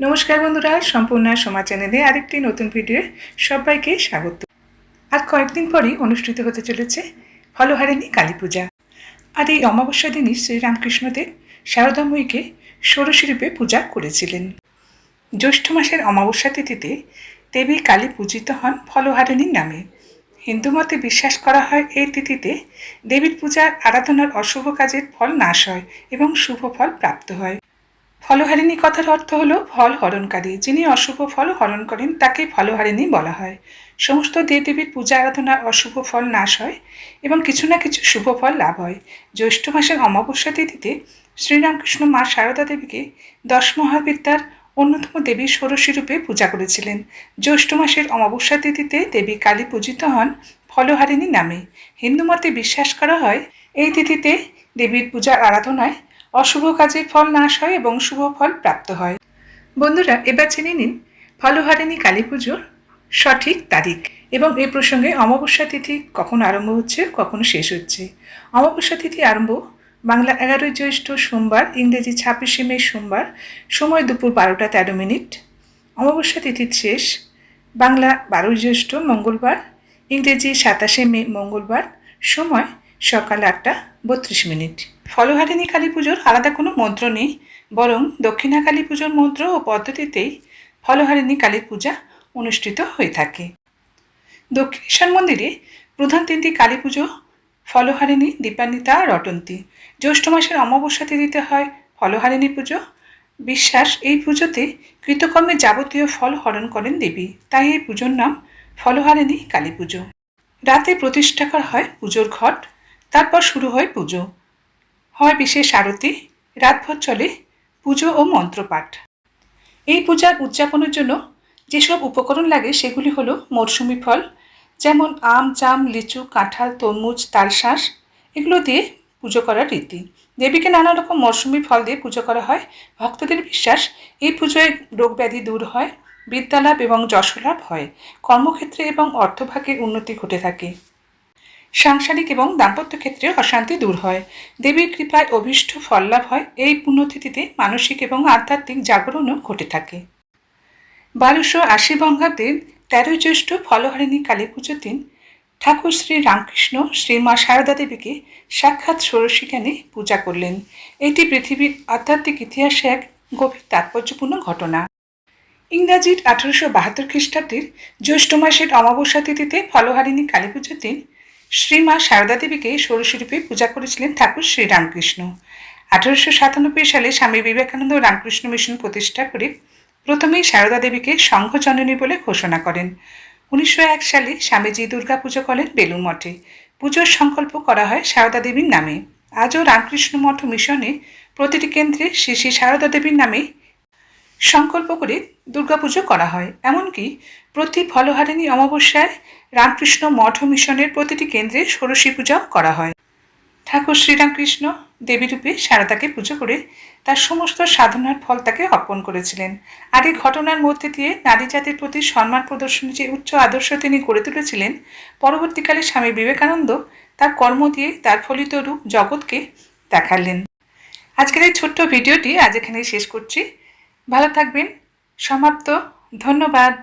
নমস্কার বন্ধুরা, সম্পূর্ণ সমাজ চ্যানেলে আরেকটি নতুন ভিডিও সবাইকে স্বাগত। আর কয়েকদিন পরেই অনুষ্ঠিত হতে চলেছে ফলহারিণী কালী পূজা। আর এই অমাবস্যা দিনই শ্রীরামকৃষ্ণদেব শারদাময়ীকে ষোড়শী রূপে পূজা করেছিলেন। জ্যৈষ্ঠ মাসের অমাবস্যা তিথিতে দেবী কালী পূজিত হন ফলহারিণীর নামে। হিন্দু মতে বিশ্বাস করা হয় এই তিথিতে দেবীর পূজার আরাধনার অশুভ কাজের ফল নাশ হয় এবং শুভ ফল প্রাপ্ত হয়। ফলহারিণী কথার অর্থ হল ফল হরণকারী। যিনি অশুভ ফল হরণ করেন, তাকে ফলহারিণী বলা হয়। সমস্ত দেবদেবীর পূজা আরাধনার অশুভ ফল নাশ হয় এবং কিছু না কিছু শুভ ফল লাভ হয়। জ্যৈষ্ঠ মাসের অমাবস্যা তিথিতে শ্রীরামকৃষ্ণ মা সারদা দেবীকে দশ মহাবিদ্যার অন্যতম দেবী ষোড়শী রূপে পূজা করেছিলেন। জ্যৈষ্ঠ মাসের অমাবস্যা তিথিতে দেবী কালী পূজিত হন ফলহারিণী নামে। হিন্দু মতে বিশ্বাস করা হয়, এই তিথিতে দেবীর পূজার আরাধনায় অশুভ কাজের ফল নাশ হয় এবং শুভ ফল প্রাপ্ত হয়। বন্ধুরা, এবার জেনে নিন, ফলহারিণী কালী পুজোর সঠিক তারিখ এবং এই প্রসঙ্গে অমাবস্যা তিথি কখন আরম্ভ হচ্ছে, কখন শেষ হচ্ছে। অমাবস্যা তিথি আরম্ভ বাংলা এগারোই জ্যৈষ্ঠ সোমবার, ইংরেজি ছাব্বিশে মে সোমবার, সময় দুপুর বারোটা তেরো মিনিট। অমাবস্যা তিথির শেষ বাংলা বারোই জ্যৈষ্ঠ মঙ্গলবার, ইংরেজি সাতাশে মে মঙ্গলবার, সময় সকাল আটটা বত্রিশ মিনিট। ফলহারিণী কালী পুজোর আলাদা কোনো মন্ত্র নেই, বরং দক্ষিণা কালী পুজোর মন্ত্র ও পদ্ধতিতেই ফলহারিণী কালীর পূজা অনুষ্ঠিত হয়ে থাকে। দক্ষিণেশ্বর মন্দিরে প্রধান তিনটি কালী পুজো, ফলহারিণী, দীপান্বিতা রটন্তী। জ্যৈষ্ঠ মাসের অমাবস্যা তিথিতে হয় ফলহারিণী পুজো। বিশ্বাস, এই পুজোতে কৃতকর্মের যাবতীয় ফল হরণ করেন দেবী, তাই এই পুজোর নাম ফলহারিণী কালী পুজো। রাতে প্রতিষ্ঠা করা হয় পুজোর ঘট, তারপর শুরু হয় পুজো। হয় বিশেষ আরতি, রাতভর চলে পুজো ও মন্ত্রপাঠ। এই পূজার উদযাপনের জন্য যেসব উপকরণ লাগে সেগুলি হলো মরশুমি ফল, যেমন আম, জাম, লিচু, কাঁঠাল, তরমুজ, তালশাঁস, এগুলো দিয়ে পুজো করার রীতি। দেবীকে নানা রকম মরশুমি ফল দিয়ে পুজো করা হয়। ভক্তদের বিশ্বাস এই পুজোয় রোগ ব্যাধি দূর হয়, বিদ্যালাভ এবং যশলাভ হয়। কর্মক্ষেত্রে এবং অর্থভাগের উন্নতি ঘটে থাকে। সাংসারিক এবং দাম্পত্য ক্ষেত্রে অশান্তি দূর হয়। দেবীর কৃপায় অভীষ্ট ফল লাভ হয়, এই পুণ্যতিথিতে মানসিক এবং আধ্যাত্মিক জাগরণও ঘটে থাকে। বারোশো আশি বঙ্গাব্দের তেরোই জ্যৈষ্ঠ ফলহারিণী কালী পুজোর দিন ঠাকুর শ্রী রামকৃষ্ণ শ্রীমা সারদা দেবীকে সাক্ষাৎ ষোড়শী জ্ঞানে পূজা করলেন। এটি পৃথিবীর আধ্যাত্মিক ইতিহাসে এক গভীর তাৎপর্যপূর্ণ ঘটনা। ইংরাজির আঠারোশো বাহাত্তর খ্রিস্টাব্দের জ্যৈষ্ঠ মাসের অমাবস্যা তিথিতে ফলহারিণী কালী পুজোর দিন শ্রীমা সারদা দেবীকে ষোড়শীরূপে পূজা করেছিলেন ঠাকুর শ্রীরামকৃষ্ণ আঠারোশো সাতানব্বই সালে স্বামী বিবেকানন্দ রামকৃষ্ণ মিশন প্রতিষ্ঠা করে প্রথমেই সারদা দেবীকে সংঘজননী বলে ঘোষণা করেন। উনিশশো এক সালে স্বামীজি দুর্গা পুজো করেন বেলুর মঠে। পুজোর সংকল্প করা হয় সারদা দেবীর নামে। আজও রামকৃষ্ণ মঠ মিশনে প্রতিটি কেন্দ্রে শ্রী শ্রী সারদা দেবীর নামে সংকল্প করে দুর্গাপুজো করা হয়। এমনকি প্রতি ফলহারিণী অমাবস্যায় রামকৃষ্ণ মঠ মিশনের প্রতিটি কেন্দ্রে ষোড়শী পূজাও করা হয়। ঠাকুর শ্রীরামকৃষ্ণ দেবীরূপে সারদাকে পুজো করে তার সমস্ত সাধনার ফল তাকে অর্পণ করেছিলেন। আর এই ঘটনার মধ্যে দিয়ে নারী জাতির প্রতি সম্মান প্রদর্শনের যে উচ্চ আদর্শ তিনি গড়ে তুলেছিলেন, পরবর্তীকালে স্বামী বিবেকানন্দ তার কর্ম দিয়ে তার ফলিত রূপ জগৎকে দেখালেন। আজকের এই ছোট্ট ভিডিওটি আজ এখানেই শেষ করছি। ভালো থাকবেন। সমাপ্ত। ধন্যবাদ।